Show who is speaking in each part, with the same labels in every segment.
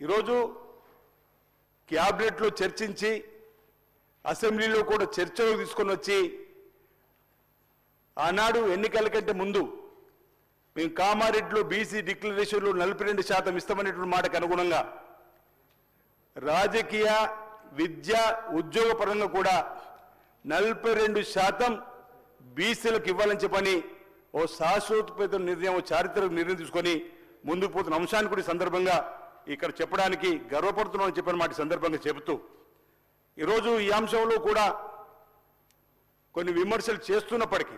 Speaker 1: ఈరోజు క్యాబినెట్లో చర్చించి అసెంబ్లీలో కూడా చర్చలో తీసుకొని వచ్చి ఆనాడు ఎన్నికల కంటే ముందు మేము కామారెడ్డిలో బీసీ డిక్లరేషన్లో నలభై రెండు శాతం ఇస్తామనేటువంటి మాటకు అనుగుణంగా రాజకీయ విద్య ఉద్యోగ పరంగా కూడా నలభై రెండు శాతం బీసీలకు ఇవ్వాలని చెప్పని ఓ శాశ్వతపేత నిర్ణయం చారిత్రక నిర్ణయం తీసుకొని ముందుకు పోతున్న అంశాన్ని కూడా సందర్భంగా ఇక్కడ చెప్పడానికి గర్వపడుతున్నామని చెప్పిన మాట సందర్భంగా చెబుతూ ఈరోజు ఈ అంశంలో కూడా కొన్ని విమర్శలు చేస్తున్నప్పటికీ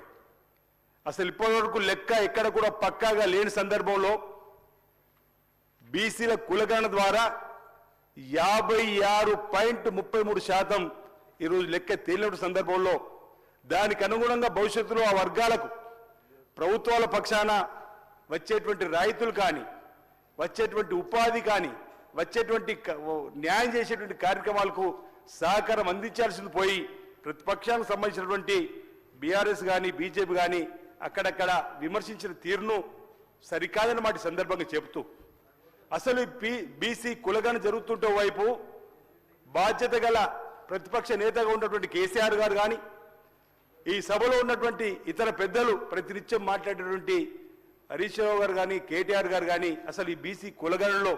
Speaker 1: అసలు ఇప్పటివరకు లెక్క ఎక్కడ కూడా పక్కాగా లేని సందర్భంలో బీసీల కులగణన ద్వారా యాభై ఆరు పాయింట్ ముప్పై మూడు శాతం ఈరోజు లెక్క తేలిన సందర్భంలో దానికి అనుగుణంగా భవిష్యత్తులో ఆ వర్గాలకు ప్రభుత్వాల పక్షాన వచ్చేటువంటి రైతులు కానీ వచ్చేటువంటి ఉపాధి కానీ వచ్చేటువంటి న్యాయం చేసేటువంటి కార్యక్రమాలకు సహకారం అందించాల్సింది పోయి ప్రతిపక్షానికి సంబంధించినటువంటి బీఆర్ఎస్ కానీ బీజేపీ కానీ అక్కడక్కడ విమర్శించిన తీరును సరికాదని మాట సందర్భంగా చెబుతూ అసలు బీ- బీసీ కులగన జరుగుతుంటే వైపు బాధ్యత గల ప్రతిపక్ష నేతగా ఉన్నటువంటి కేసీఆర్ గారు కానీ ఈ సభలో ఉన్నటువంటి ఇతర పెద్దలు ప్రతినిత్యం మాట్లాడేటువంటి హరీష్ రావు గారు కానీ కేటీఆర్ గారు కానీ అసలు ఈ బీసీ కులగణలో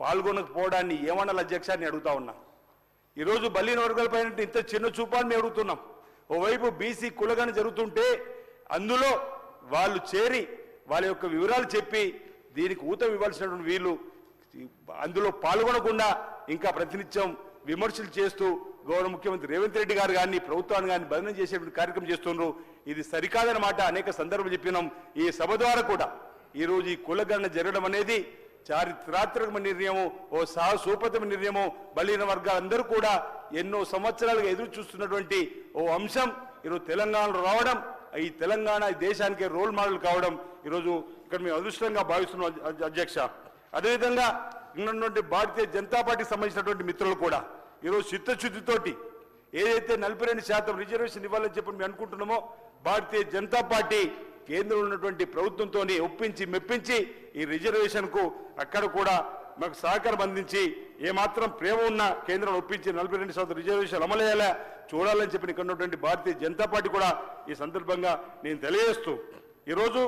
Speaker 1: పాల్గొనకపోవడాన్ని ఏమన్నా అధ్యక్ష అని అడుగుతా ఉన్నా. ఈరోజు బలిన వర్గాలపైన ఇంత చిన్న చూపాన్ని మేము అడుగుతున్నాం. ఓవైపు బీసీ కులగణ జరుగుతుంటే అందులో వాళ్ళు చేరి వాళ్ళ యొక్క వివరాలు చెప్పి దీనికి ఊతం ఇవ్వాల్సినటువంటి వీళ్ళు అందులో పాల్గొనకుండా ఇంకా ప్రతినిత్యం విమర్శలు చేస్తూ గౌరవ ముఖ్యమంత్రి రేవంత్ రెడ్డి గారు కానీ ప్రభుత్వాన్ని కానీ బదనం చేసేటువంటి కార్యక్రమం చేస్తున్నారు ఇది సరికాదనమాట. అనేక సందర్భాలు చెప్పినాం. ఈ సభ ద్వారా కూడా. ఈరోజు ఈ కులగణన జరగడం అనేది చారిత్రాత్మక నిర్ణయము ఓ సాహసోపతమ నిర్ణయము. బలిన వర్గాలందరూ కూడా ఎన్నో సంవత్సరాలుగా ఎదురు చూస్తున్నటువంటి ఓ అంశం. ఈరోజు తెలంగాణలో రావడం ఈ తెలంగాణ దేశానికి రోల్ మోడల్ కావడం ఈరోజు ఇక్కడ మేము అదృష్టంగా భావిస్తున్నాం అధ్యక్ష. అదేవిధంగా ఉన్నటువంటి భారతీయ జనతా పార్టీకి సంబంధించినటువంటి మిత్రులు కూడా ఈరోజు చిత్తశుద్ధితోటి ఏదైతే నలభై రెండు శాతం రిజర్వేషన్ ఇవ్వాలని చెప్పి మేము అనుకుంటున్నామో భారతీయ జనతా పార్టీ కేంద్రంలో ఉన్నటువంటి ప్రభుత్వంతో ఒప్పించి మెప్పించి ఈ రిజర్వేషన్కు అక్కడ కూడా మాకు సహకారం అందించి ఏమాత్రం ప్రేమ ఉన్న కేంద్రం ఒప్పించి నలభై రెండు శాతం రిజర్వేషన్ అమలయ్యేలా చూడాలని చెప్పి ఇక్కడ ఉన్నటువంటి భారతీయ జనతా పార్టీ కూడా ఈ సందర్భంగా నేను తెలియజేస్తూ ఈరోజు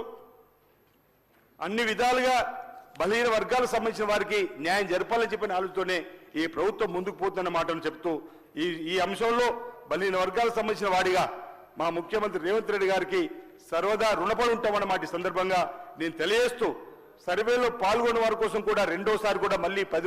Speaker 1: అన్ని విధాలుగా బలహీన వర్గాలకు సంబంధించిన వారికి న్యాయం జరపాలని చెప్పిన ఆలోచనతోనే ఈ ప్రభుత్వం ముందుకు పోతున్న మాటను చెప్తూ ఈ ఈ అంశంలో బలిన వర్గాలకు సంబంధించిన వాడిగా మా ముఖ్యమంత్రి రేవంత్ రెడ్డి గారికి సర్వదా రుణపడి ఉంటామన్నమాట ఈ సందర్భంగా నేను తెలియజేస్తూ సర్వేలో పాల్గొన్న వారి కోసం కూడా రెండోసారి కూడా మళ్ళీ పది రోజులు